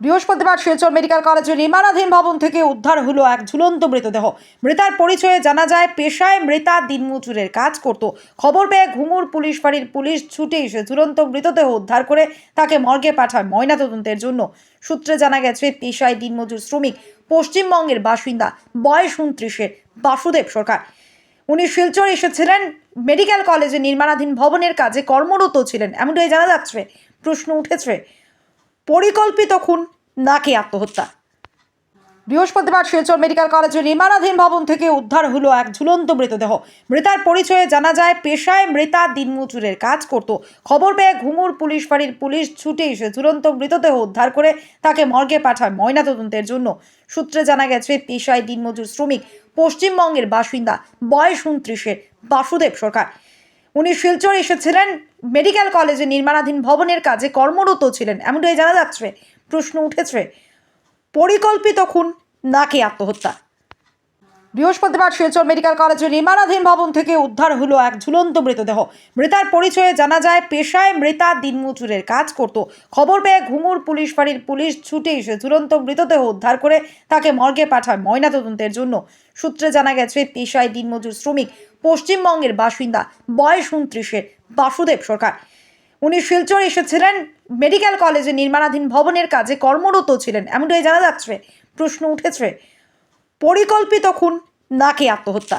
বৃহস্পতিবার শিলচর মেডিকেল কলেজের নির্মাণাধীন ভবন থেকে উদ্ধার হলো এক ঝুলন্ত মৃতদেহ। মৃতার পরিচয়ে জানা যায়, পেশায় মৃতা দিনমজুরের কাজ করত। খবর পেয়ে ঘুমুর পুলিশ ফাঁড়ির পুলিশ ছুটে এসে ঝুলন্ত মৃতদেহ উদ্ধার করে তাকে মর্গে পাঠায় ময়নাতদন্তের জন্য। সূত্রে জানা গেছে, পেশায় দিনমজুর শ্রমিক, পশ্চিমবঙ্গের বাসিন্দা, বয়স উনত্রিশের বাসুদেব সরকার। উনি শিলচর এসেছিলেন, মেডিকেল কলেজে নির্মাণাধীন ভবনের কাজে কর্মরত ছিলেন। এমনটাই জানা যাচ্ছে, প্রশ্ন উঠেছে। পরিকল্পিত খুন, নাকি আত্মহত্যা। বৃহস্পতিবার শিলচর মেডিকেল কলেজের নির্মাণাধীন ভবন থেকে উদ্ধার হলো এক ঝুলন্ত মৃতদেহ। মৃতার পরিচয়ে জানা যায়, পেশায় মৃতা দিনমজুরের কাজ করত। খবর পেয়ে ঘুমুর পুলিশ ফাঁড়ির পুলিশ ছুটে এসে ঝুলন্ত মৃতদেহ উদ্ধার করে তাকে মর্গে পাঠায় ময়নাতদন্তের জন্য। সূত্রে জানা গেছে, পেশায় দিনমজুর শ্রমিক, পশ্চিমবঙ্গের বাসিন্দা, বয়স উনত্রিশের বাসুদেব সরকার। উনি শিলচর এসেছিলেন মেডিকেল কলেজে নির্মাণাধীন ভবনের কাজে কর্মরত ছিলেন। এমনটাই জানা যাচ্ছে, প্রশ্ন উঠেছে। পরিকল্পিত খুন, নাকি আত্মহত্যা? বৃহস্পতিবার শিলচর মেডিকেল কলেজের নির্মাণাধীন ভবন থেকে উদ্ধার হলো এক ঝুলন্ত মৃতদেহ। মৃতার পরিচয়ে জানা যায়, পেশায় মৃতা দিনমজুরের কাজ করত। খবর পেয়ে ঘুমুর পুলিশ ফাঁড়ির পুলিশ ছুটে এসে ঝুলন্ত মৃতদেহ উদ্ধার করে তাকে মর্গে পাঠায় ময়নাতদন্তের জন্য। সূত্রে জানা গেছে, পেশায় দিনমজুর শ্রমিক, পশ্চিমবঙ্গের বাসিন্দা, বয়স উনত্রিশের বাসুদেব সরকার। উনি শিলচর এসেছিলেন, মেডিকেল কলেজে নির্মাণাধীন ভবনের কাজে কর্মরত ছিলেন, এমনটাই জানা যাচ্ছে, প্রশ্ন উঠেছে। পরিকল্পিত খুন, নাকি আত্মহত্যা?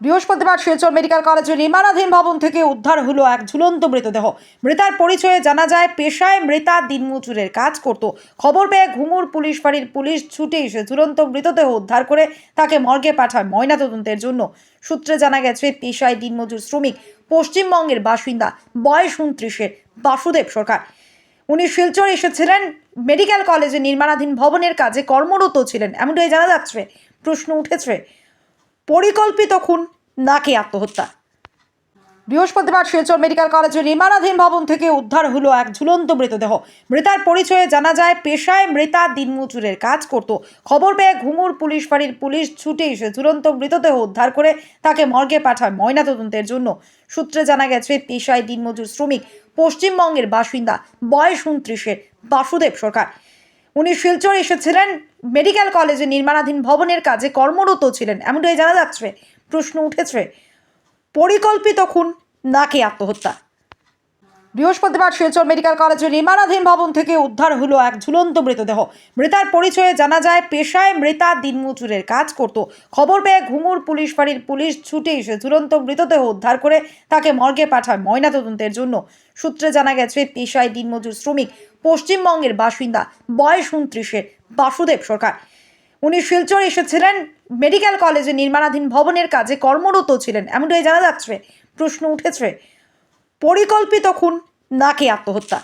বৃহস্পতিবার শিলচর মেডিকেল কলেজের নির্মাণাধীন ভবন থেকে উদ্ধার হলো এক ঝুলন্ত মৃতদেহ। মৃতার পরিচয়ে জানা যায়, পেশায় মৃতা দিনমজুরের কাজ করত। খবর পেয়ে ঘুমুর পুলিশ ফাঁড়ির পুলিশ ছুটে এসে ঝুলন্ত মৃতদেহ উদ্ধার করে তাকে মর্গে পাঠায় ময়নাতদন্তের জন্য। সূত্রে জানা গেছে, পেশায় দিনমজুর শ্রমিক, পশ্চিমবঙ্গের বাসিন্দা বয়স উনত্রিশের বাসুদেব সরকার। উনি শিলচর এসেছিলেন মেডিকেল কলেজে নির্মাণাধীন ভবনের কাজে কর্মরত ছিলেন। এমনটাই জানা যাচ্ছে, প্রশ্ন উঠেছে, পরিকল্পিত খুন নাকি আত্মহত্যা। বৃহস্পতিবার শিলচর মেডিকেল কলেজের নির্মাণাধীন ভবন থেকে উদ্ধার হলো এক ঝুলন্ত মৃতদেহ। মৃতার পরিচয়ে জানা যায়, পেশায় মৃতা দিনমজুরের কাজ করত। খবর পেয়ে ঘুমুর পুলিশ ফাঁড়ির পুলিশ ছুটে এসে ঝুলন্ত মৃতদেহ উদ্ধার করে তাকে মর্গে পাঠায় ময়নাতদন্তের জন্য। সূত্রে জানা গেছে, পেশায় দিনমজুর শ্রমিক, পশ্চিমবঙ্গের বাসিন্দা, বয়স উনত্রিশের। বাসুদেব সরকার। উনি শিলচর এসেছিলেন, মেডিকেল কলেজে নির্মাণাধীন ভবনের কাজে কর্মরত ছিলেন। এমনটাই জানা যাচ্ছে, প্রশ্ন উঠেছে। পরিকল্পিত খুন নাকি আত্মহত্যা? বৃহস্পতিবার শিলচর মেডিকেল কলেজের নির্মাণাধীন ভবন থেকে উদ্ধার হলো এক ঝুলন্ত মৃতদেহ। মৃতার পরিচয়ে জানা যায়, পেশায় মৃতা দিনমজুরের কাজ করত। খবর পেয়ে ঘুমুর পুলিশ ফাঁড়ির পুলিশ ছুটে এসে ঝুলন্ত মৃতদেহ উদ্ধার করে তাকে মর্গে পাঠায় ময়নাতদন্তের জন্য। সূত্রে জানা গেছে, পেশায় দিনমজুর শ্রমিক পশ্চিমবঙ্গের বাসিন্দা বয়স উনত্রিশের বাসুদেব সরকার। উনি শিলচর এসেছিলেন, মেডিকেল কলেজে নির্মাণাধীন ভবনের কাজে কর্মরত ছিলেন। এমনটাই জানা যাচ্ছে, প্রশ্ন উঠেছে। পরিকল্পিত খুন, নাকি আত্মহত্যা?